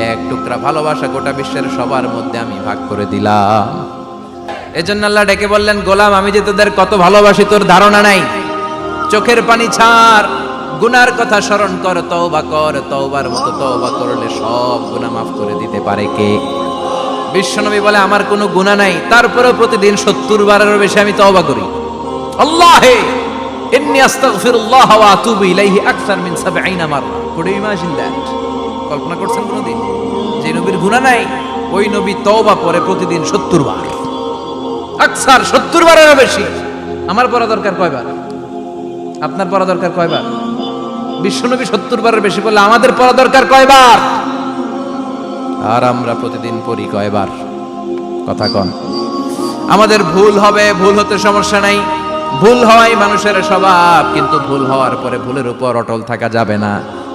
এক টুকরা ভালোবাসা গোটা বিশ্বের সবার মধ্যে আমি ভাগ করে দিলাম। এজন্য আল্লাহ ডেকে বললেন, গোলাম, আমি যে তোদের কত ভালোবাসি, তোর ধারণা নাই। চোখের পানি ছাড়, গুনার কথা স্মরণ কর, তওবা কর, তওবার মতো তওবা করলে সব গুনাহ মাফ করে দিতে পারে কে? বিশ্বনবী বলে, আমার কোনো গুনাহ নাই, তারপরেও প্রতিদিন সত্তর বারেরও বেশি আমি তওবা করি। আল্লাহে, ইন্নি আস্তাগফিরুল্লাহ ওয়া আতুবু ইলাইহি আকসার মিন 70 মাররা। কুড ইমাজিন দ্যাট কল্পনা করছেন কোনোদিন? যে নবীর গুনাহ নাই, ওই নবী তওবা করে প্রতিদিন 70 বার। আকসার 70 বারেরও বেশি। আমার পড়া দরকার কয়বার? আপনার পড়া দরকার কয়বার? বিশ্বনবী 70 বারের বেশি বললে আমাদের পড়া দরকার কয়বার? আর আমরা প্রতিদিন পড়ি কয়বার? কথা কন। আমাদের ভুল হবে, ভুল হতে সমস্যা নাই। ভুল হয় মানুষের স্বভাব, কিন্তু ভুল হওয়ার পরে ভুলের উপর অটল থাকা যাবে না।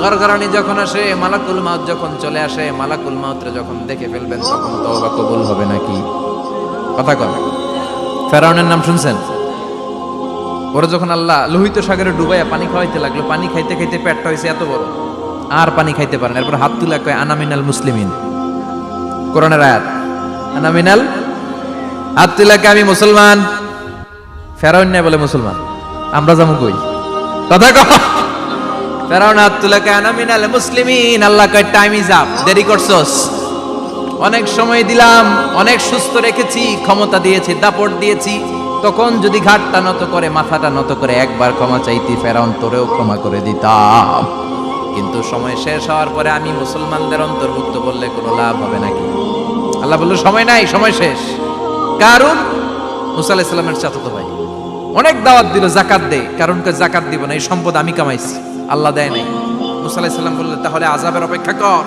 গারগারানি যখন আসে, মালাকুল মাউত যখন চলে আসে, মালাকুল মাউতরে যখন দেখে ফেলবেন, তখন তবা কবুল হবে নাকি? কথা কন ফেরাউনের নাম শুনছেন? ওরা যখন আল্লাহ লোহিত সাগরে ডুবাইয়া পানি খাওয়াইতে লাগল, পানি খাইতে খাইতে পেটটা হয়েছে এত বড়। আর পানি খাইতে পারেন এরপর হাত তুলে কয় আনামিনাল মুসলিমিন। কোরআনের আয়াত আনামিনাল হাত তুলে কয়, আমি মুসলমান। ফেরাউন নাই বলে মুসলমান। আমরা যাব কই? কথা কহ ফেরাউন তুলে কয় আনামিনাল মুসলিমিন? আল্লাহ কয় টাইম ইজ আপ দেরি করছস। অনেক সময় দিলাম, অনেক সুস্থ রেখেছি, ক্ষমতা দিয়েছি, দাপট দিয়েছি। তখন যদি ঘাটটা নত করে, মাথাটা নত করে, একবার ক্ষমা চাইতি, ফেরাউন তোরেও ক্ষমা করে দিতাম। কিন্তু সময় শেষ হওয়ার পরে আমি মুসলমানদের অন্তর্ভুক্ত বললে কোনো লাভ হবে নাকি? আল্লাহ বলল, সময় নাই, সময় শেষ। কারণ মুসা আলাহিসাল্লামের চাচাতো ভাই, অনেক দাওয়াত দিল, জাকাত দে কারণ কে জাকাত দিব না, এই সম্পদ আমি কামাইছি। আল্লাহ দেয় নাই। মুসা বললেন, তাহলে আজাবের অপেক্ষা কর।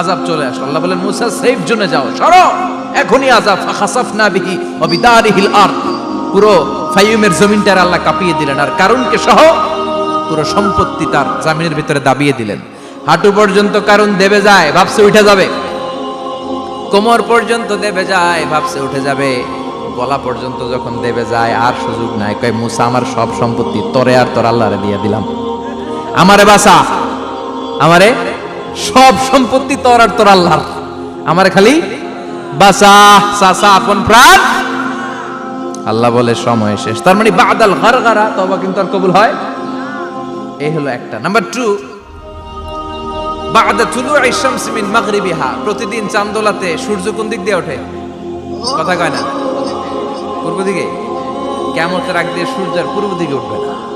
আজাব চলে আসলো। আল্লাহ বলেন মুসা সেফ জোনে যাও, সরো। এখনই আজাব না বিহি পুরো ফাইমের জমিনটার আল্লাহ কাঁপিয়ে দিলেন। আর কারণকে সহ পুরো সম্পত্তি তার জামিনের ভিতরে দাবিয়ে দিলেন। হাঁটু পর্যন্ত কারণ দেবে যায়, ভাবছে উঠে যাবে। কোমর পর্যন্ত দেবে যায়, ভাবছে উঠে যাবে। গলা পর্যন্ত যখন দেবে যায়, আর সুযোগ নাই। কয়, মুসা, আমার সব সম্পত্তি তরে আর তোর আল্লাহরে দিয়ে দিলাম। আমারে বাসা আমারে সব সম্পত্তি তোর আর তোর আল্লাহর। আমারে খালি বাসা সাসা আপন প্রাণ। আল্লাহ বলে, সময় শেষ। তার মানে বাদাল গারগারা তবা কিন্তু আর কবুল হয় এই হলো একটা। নাম্বার টু বাদা তুলু আইসামস মিন মাগরিবিহা। প্রতিদিন চান্দোলাতে সূর্য কোন দিক দিয়ে ওঠে? কথা কয় না? পূর্ব দিকে? কেমতের আগ দিয়ে সূর্যের পূর্ব দিকে উঠবে না।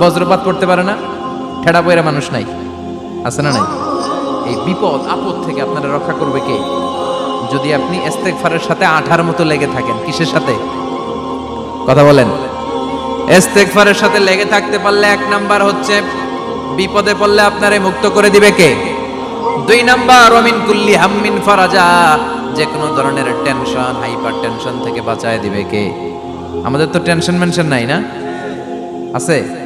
বজ্রপাত পড়তে পারে না, ঠেড়া বইরা মানুষ নাই। আছে না নাই? এই বিপদ, আপদ থেকে আপনারা রক্ষা করবে কে? যদি আপনি ইস্তেগফারের সাথে আঠার মতো লেগে থাকেন, কিসের সাথে? কথা বলেন। ইস্তেগফারের সাথে লেগে থাকতে পারলে এক নাম্বার হচ্ছে, বিপদে পড়লে আপনারে মুক্ত করে দিবে কে? দুই নাম্বার অমিন কুল্লি হাম্মিন ফরাজা, যে কোনো ধরনের টেনশন, হাইপার টেনশন থেকে বাঁচায় দিবে কে? আমাদের তো টেনশন মেনশন নাই না? আছে?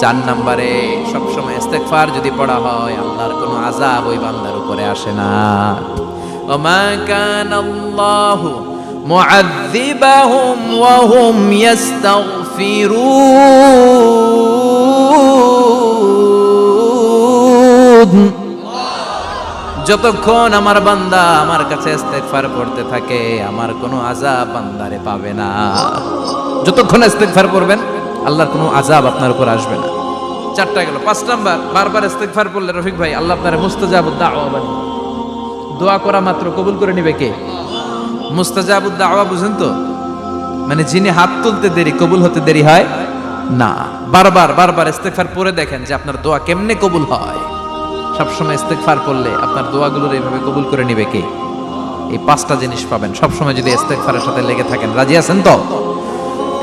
চার নাম্বারে, সবসময় ইস্তেগফার যদি পড়া হয়, আল্লাহর কোনো আজাব ওই বান্দার উপরে আসে না। ওমা কান আল্লাহ মুআযিবাহুম ওয়া হুম যতক্ষণ আমার বান্দা আমার কাছে ইস্তেগফার করতে থাকে, আমার কোনো আযাব বান্দারে পাবে না। যতক্ষণ ইস্তেগফার করবেন আল্লাহর কোনো আযাব আপনার উপর আসবে না। চারটা গেল, পাঁচ নাম্বার, বারবার ইস্তেগফার পড়লে রফিক ভাই, আল্লাহ আপনার মুস্তাজাবুদ দাওয়া বানি দোয়া করা মাত্র, কবুল করে নিবে কে? মুস্তাজাবুদ দাওয়া বুঝেন তো? মানে যিনি হাত তুলতে দেরি, কবুল হতে দেরি হয় না। বারবার বারবার ইস্তেগফার পরে দেখেন যে আপনার দোয়া কেমনে কবুল হয়। সবসময় ইস্তেগফার করলে আপনার দোয়াগুলোর এইভাবে কবুল করে নিবে কে? এই পাঁচটা জিনিস পাবেন। সবসময় যদি ইস্তেগফারের সাথে লেগে থাকেন, রাজি আছেন তো?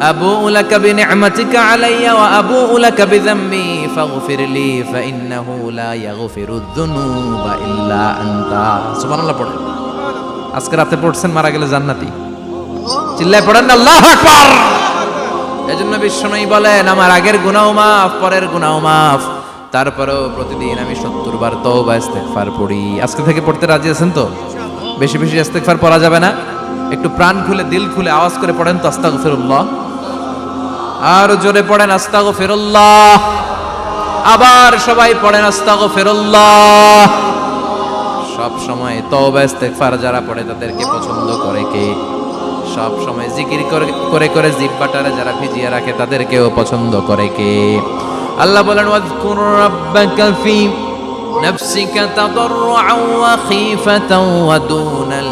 أبوء لك بنعمتك علي وأبوء لك بذنبي فاغفر لي فإنه لا يغفر الذنوب إلا أنت سبحان الله পড়েন আজকে রাতে পড়ছেন মারা গেলে জান্নাতি চিল্লায় পড়েন না আল্লাহু আকবার এজন্য বিশ্বনবী বলেন আমার আগের গুনাহ মাফ পরের গুনাহ মাফ তারপরেও প্রতিদিন আমি সত্তর বার তওবা ইস্তেগফার পড়ি আজকে থেকে পড়তে রাজি আছেন তো বেশি বেশি ইস্তেগফার পড়া যাবে না একটু প্রাণ খুলে, দিল খুলে আওয়াজ করে পড়েন তো আস্তাগ ফেরুল্লাহ আর জোরে পড়েন আস্তাগ ফেরুল্লাহ আবার সবাই পড়েন আস্তাগ ফেরুল্লাহ সব সময় তওবা, ইস্তেগফার যারা পড়ে তাদেরকে পছন্দ করে কে? সব সময় জিকির করে করে জিব্বাটারে যারা ভিজিয়ে রাখে তাদেরকেও পছন্দ করে কে? আল্লাহ বলেন, ওয়াজকুর রাব্বাকা ফি নাফসিকা তাদাররুআ ওয়া খিফাতাও ওয়া দুনাল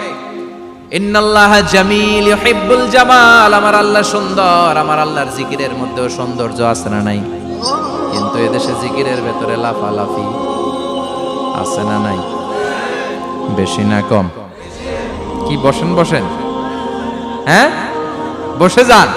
ইন্নাল্লাহ জামিল ইউহিব্বুল জামাল। আমার আল্লাহ সুন্দর, আমার আল্লাহর জিকিরের মধ্যেও সৌন্দর্য আছে না নাই? কিন্তু এদেশে জিকিরের ভেতরে লাফালাফি আছে না নাই? বেশি না কম? কি, বসেন বসেন। হ্যাঁ? বসে যান।